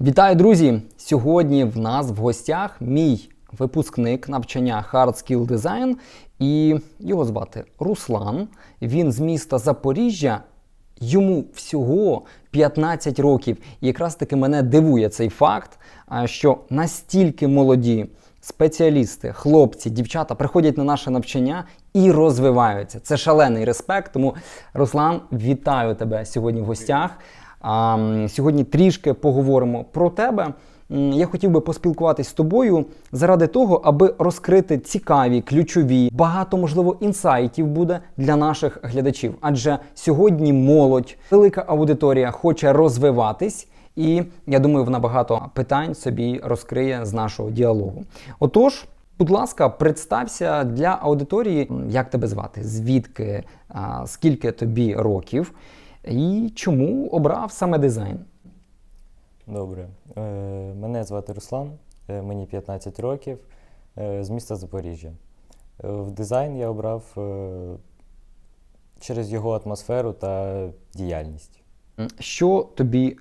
Вітаю, друзі! Сьогодні в нас в гостях мій випускник навчання Hard Skill Design, і його звати Руслан. Він з міста Запоріжжя. Йому всього 15 років. І якраз таки мене дивує цей факт, що настільки молоді спеціалісти, хлопці, дівчата приходять на наше навчання і розвиваються. Це шалений респект. Тому, Руслан, вітаю тебе сьогодні в гостях. А, сьогодні трішки поговоримо про тебе. Я хотів би поспілкуватись з тобою заради того, аби розкрити цікаві, ключові, багато можливо інсайтів буде для наших глядачів. Адже сьогодні молодь, велика аудиторія хоче розвиватись, і я думаю, вона багато питань собі розкриє з нашого діалогу. Отож. Будь ласка, представся для аудиторії, як тебе звати, звідки, скільки тобі років, і чому обрав саме дизайн. Добре. Е, Мене звати Руслан, е, мені 15 років, е, з міста Запоріжжя. В дизайн я обрав через його атмосферу та діяльність. Що тобі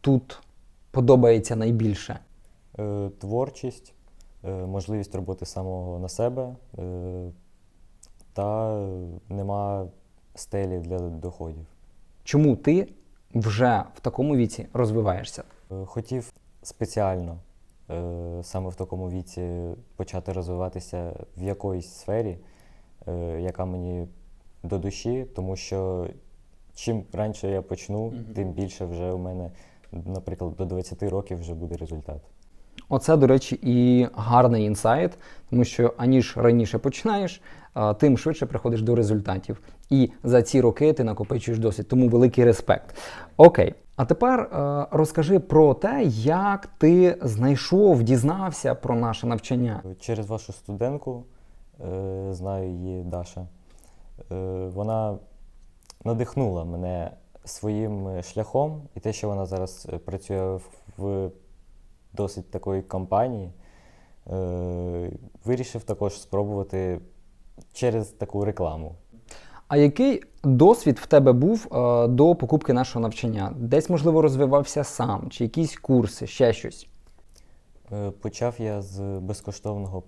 тут подобається найбільше? Творчість, можливість роботи самого на себе та нема стелі для доходів. Чому ти вже в такому віці розвиваєшся? Е, Хотів спеціально е, саме в такому віці почати розвиватися в якоїсь сфері, е, яка мені до душі, тому що чим раніше я почну, тим більше вже у мене, наприклад, до 20 років вже буде результат. Оце, до речі, і гарний інсайт, тому що аніж раніше починаєш, тим швидше приходиш до результатів. І за ці роки ти накопичуєш досвід. Тому великий респект. Окей. А тепер е, розкажи про те, як ти знайшов, дізнався про наше навчання. Через вашу студентку, е, знаю її Даша, е, вона надихнула мене своїм шляхом і те, що вона зараз працює в- досить такої компанії, вирішив також спробувати через таку рекламу. А який досвід в тебе був е, до покупки нашого навчання? Десь, можливо, розвивався сам, чи якісь курси, ще щось? Е, Почав я з безкоштовного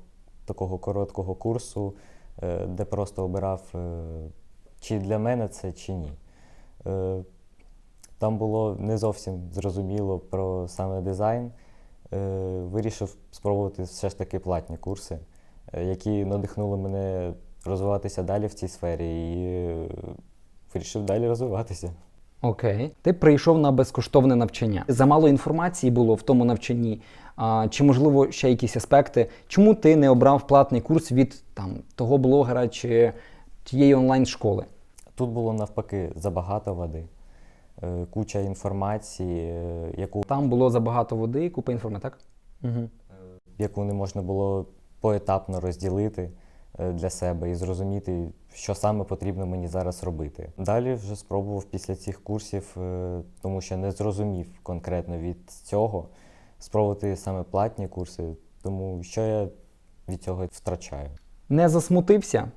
такого короткого курсу, е, де просто обирав, е, чи для мене це, чи ні. Е, Там було не зовсім зрозуміло про саме дизайн. Е, Вирішив спробувати все ж таки платні курси, е, які надихнули мене розвиватися далі в цій сфері і е, вирішив далі розвиватися. Окей. Ти прийшов на безкоштовне навчання. Замало інформації було в тому навчанні. А, чи, можливо, ще якісь аспекти? Чому ти не обрав платний курс від там, того блогера чи тієї онлайн-школи? Тут було навпаки забагато води, е, куча інформації, е, яку Там було забагато води, купа інформації, так? Угу. яку не можна було поетапно розділити для себе і зрозуміти, що саме потрібно мені зараз робити. Далі вже спробував після цих курсів, е, тому що не зрозумів конкретно від цього, спробувати саме платні курси, тому що я від цього втрачаю. Не засмутився,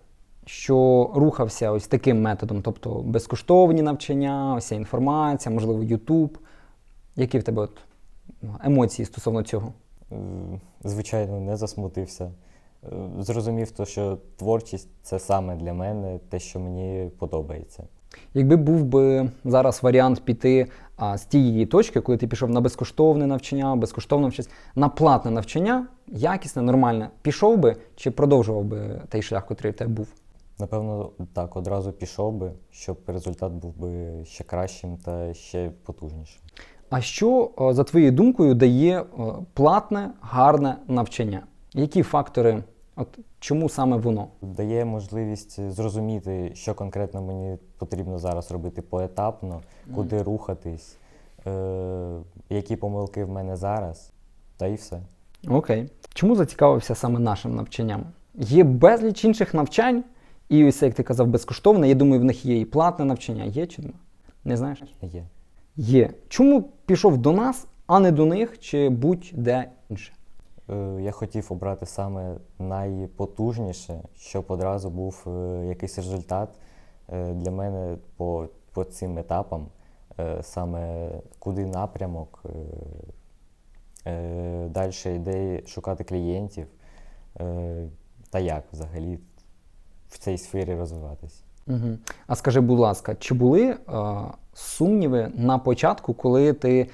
що рухався ось таким методом, тобто безкоштовні навчання, ось ця інформація, можливо, Ютуб. Які в тебе от емоції стосовно цього? Е, Звичайно, не засмутився. Е, Зрозумів, то, що творчість це саме для мене те, що мені подобається. Якби був би зараз варіант піти а, з тієї точки, коли ти пішов на безкоштовне навчання, безкоштовне вчись, на платне навчання, якісне, нормальне, пішов би чи продовжував би той шлях, який в тебе був? Напевно, так, одразу пішов би, щоб результат був би ще кращим та ще потужнішим. А що, за твоєю думкою, дає платне, гарне навчання? Які фактори, от чому саме воно? Дає можливість зрозуміти, що конкретно мені потрібно зараз робити поетапно, куди рухатись, е- які помилки в мене зараз, та і все. Окей. Чому зацікавився саме нашим навчанням? Є безліч інших навчань, і ось, як ти казав, безкоштовне. Я думаю, в них є і платне навчання. Є чи нема? Не знаєш? Є. Є. Чому пішов до нас, а не до них, чи будь-де інше? Е, Я хотів обрати саме найпотужніше, щоб одразу був е, якийсь результат е, для мене по, по цим етапам, саме куди напрямок, Далі йде шукати клієнтів та як взагалі в цій сфері розвиватись. Угу. А скажи, будь ласка, чи були е, сумніви на початку, коли ти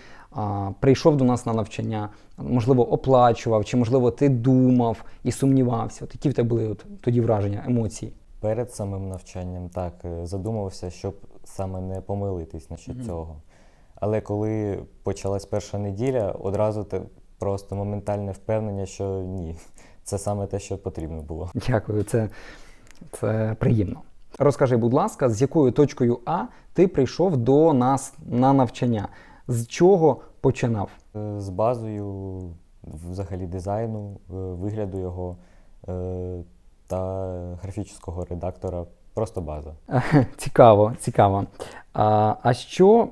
прийшов до нас на навчання, можливо, оплачував, чи можливо ти думав і сумнівався? От які в тебе були от, тоді враження, емоції? Перед самим навчанням так е, задумувався, щоб саме не помилитись насчет Мгм. цього. Але коли почалась перша неділя, одразу те просто моментальне впевнення, що ні, це саме те, що потрібно було. Дякую, це, це приємно. Розкажи, будь ласка, з якою точкою А ти прийшов до нас на навчання? З чого починав? Е, З базою взагалі дизайну, е, вигляду його е, та графічного редактора. Просто база. Цікаво, цікаво. А, а що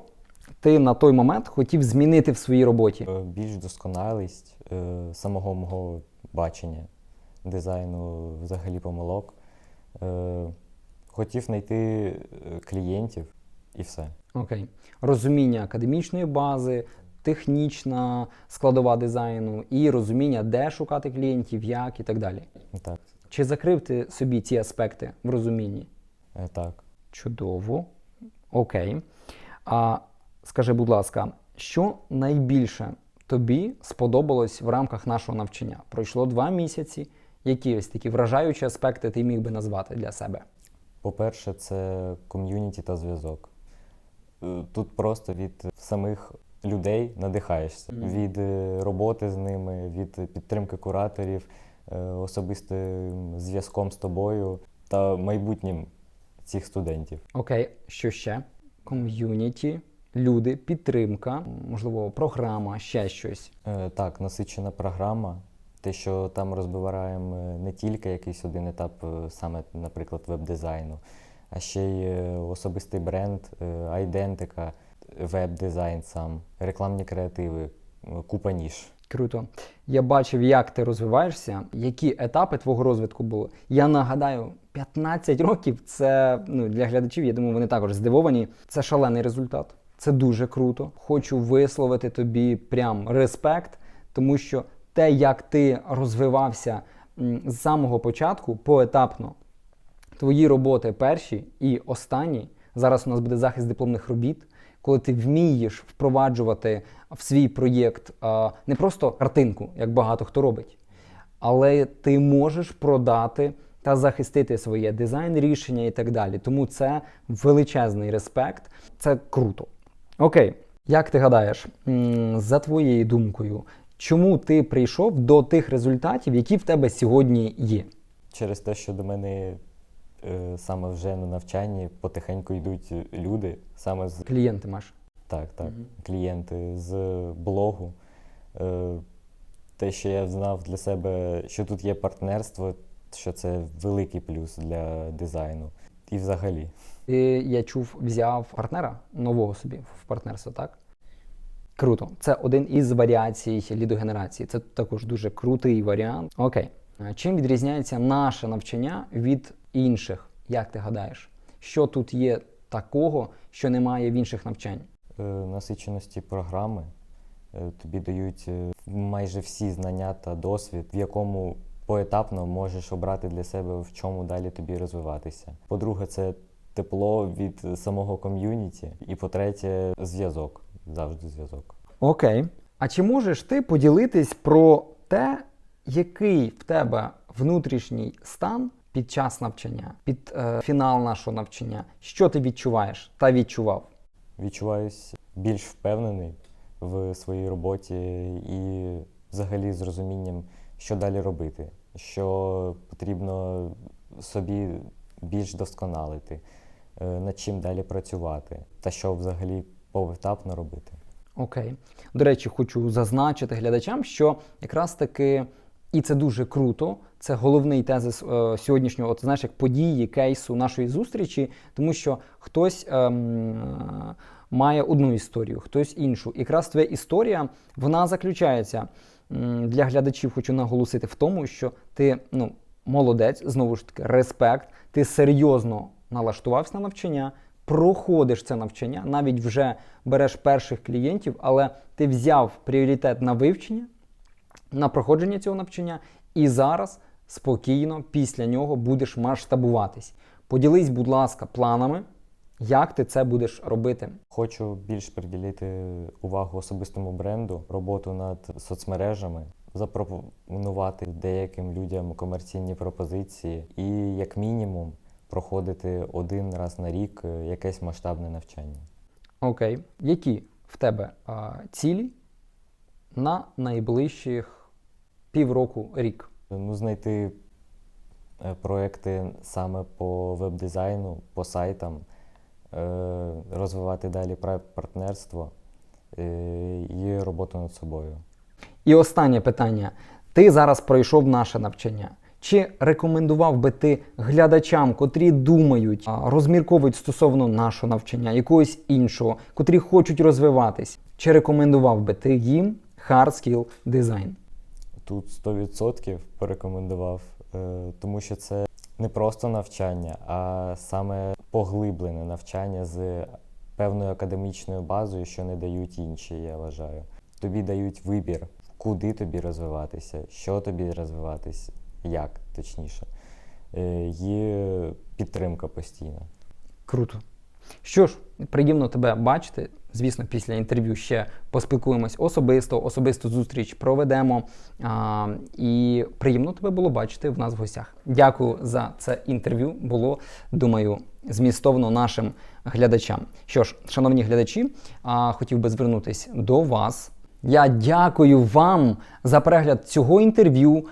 ти на той момент хотів змінити в своїй роботі? Більш досконалість самого мого бачення дизайну, взагалі помилок. Хотів знайти клієнтів і все. Окей. Розуміння академічної бази, технічна складова дизайну і розуміння, де шукати клієнтів, як і так далі. Так, Чи закрив ти собі ці аспекти в розумінні? е, так. Чудово. Окей. А скажи, будь ласка, що найбільше тобі сподобалось в рамках нашого навчання? Пройшло два місяці. Які ось такі вражаючі аспекти ти міг би назвати для себе? По-перше, це ком'юніті та зв'язок. Е, Тут просто від самих людей надихаєшся, від е, роботи з ними, від підтримки кураторів, е, особистим зв'язком з тобою та майбутнім цих студентів. Окей, що ще? Ком'юніті, люди, підтримка, можливо, програма, ще щось. Так, насичена програма. Те, що там розбираємо е, не тільки якийсь один етап, саме, наприклад, веб-дизайну, а ще й е, особистий бренд, е, айдентика, веб-дизайн сам, рекламні креативи, купа ніж. Круто. Я бачив, як ти розвиваєшся, які етапи твого розвитку були. Я нагадаю, 15 років це ну, для глядачів, я думаю, вони також здивовані. Це шалений результат. Це дуже круто. Хочу висловити тобі прям респект, тому що те, як ти розвивався з самого початку, поетапно, твої роботи перші і останні. Зараз у нас буде захист дипломних робіт, коли ти вмієш впроваджувати в свій проєкт не просто картинку, як багато хто робить, але ти можеш продати та захистити своє дизайн, рішення і так далі. Тому це величезний респект, це круто. Окей, як ти гадаєш, за твоєю думкою, чому ти прийшов до тих результатів, які в тебе сьогодні є? Через те, що до мене саме вже на навчанні потихеньку йдуть люди, саме з Клієнти маєш? Так, так. Мгм. Клієнти з блогу. Е, Те, що я знав для себе, що тут є партнерство, що це великий плюс для дизайну. І взагалі. Ти, я чув, взяв партнера нового собі в партнерство, так? Круто. Це один із варіацій лідогенерації. Це також дуже крутий варіант. Окей. Чим відрізняється наше навчання від інших? Як ти гадаєш? Що тут є такого, що немає в інших навчань? Е, Насиченості програми е, тобі дають е, майже всі знання та досвід, в якому поетапно можеш обрати для себе, в чому далі тобі розвиватися. По-друге, це тепло від самого ком'юніті. І по-третє, зв'язок. Завжди зв'язок. Окей. А чи можеш ти поділитись про те, який в тебе внутрішній стан під час навчання, під е, фінал нашого навчання? Що ти відчуваєш та відчував? відчуваюсь більш впевнений в своїй роботі і взагалі з розумінням, що далі робити, що потрібно собі більш досконалити, е, над чим далі працювати, та що взагалі поетапно робити. Окей. До речі, хочу зазначити глядачам, що якраз таки, і це дуже круто, це головний тезис е, сьогоднішнього, от знаєш, як події, кейсу нашої зустрічі, тому що хтось ем, е, має одну історію, хтось іншу. І якраз твоя історія вона заключається для глядачів, хочу наголосити в тому, що ти ну, молодець, знову ж таки, респект, ти серйозно налаштувався на навчання, проходиш це навчання, навіть вже береш перших клієнтів, але ти взяв пріоритет на вивчення, на проходження цього навчання, і зараз спокійно після нього будеш масштабуватись. Поділись, будь ласка, планами, як ти це будеш робити. Хочу більш приділити увагу особистому бренду, роботу над соцмережами, запропонувати деяким людям комерційні пропозиції і, як мінімум, проходити один раз на рік якесь масштабне навчання. Окей, які в тебе а, цілі на найближчих півроку рік? Ну, знайти е, проекти саме по веб-дизайну, по сайтам, е, розвивати далі партнерство е, і роботу над собою. І останнє питання. Ти зараз пройшов наше навчання. Чи рекомендував би ти глядачам, котрі думають, розмірковують стосовно нашого навчання, якогось іншого, котрі хочуть розвиватись, чи рекомендував би ти їм Hard Skill Design? Тут 100% порекомендував, е, тому що це не просто навчання, а саме поглиблене навчання з певною академічною базою, що не дають інші, я вважаю. Тобі дають вибір, куди тобі розвиватися, що тобі розвиватись, як точніше. Е, Є підтримка постійна. Круто. Що ж, приємно тебе бачити. Звісно, після інтерв'ю ще поспілкуємось особисто, особисту зустріч проведемо. А, і приємно тебе було бачити в нас в гостях. Дякую за це інтерв'ю. Було, думаю, змістовно нашим глядачам. Що ж, шановні глядачі, а, хотів би звернутися до вас. Я дякую вам за перегляд цього інтерв'ю.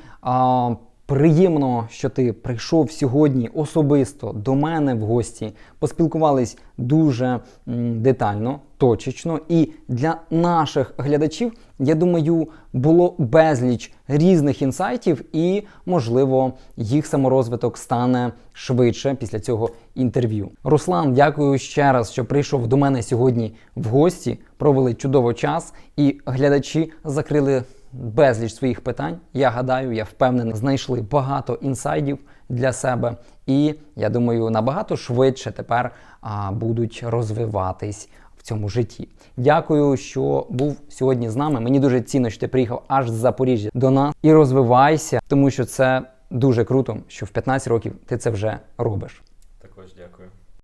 Приємно, що ти прийшов сьогодні особисто до мене в гості. Поспілкувались дуже детально, точечно. І для наших глядачів, я думаю, було безліч різних інсайтів, і, можливо, їх саморозвиток стане швидше після цього інтерв'ю. Руслан, дякую ще раз, що прийшов до мене сьогодні в гості. Провели чудово час, і глядачі закрили безліч своїх питань. Я гадаю, я впевнений, знайшли багато інсайдів для себе, і я думаю, набагато швидше тепер а, будуть розвиватись в цьому житті. Дякую, що був сьогодні з нами. Мені дуже цінно, що ти приїхав аж з Запоріжжя до нас і розвивайся, тому що це дуже круто, що в 15 років ти це вже робиш.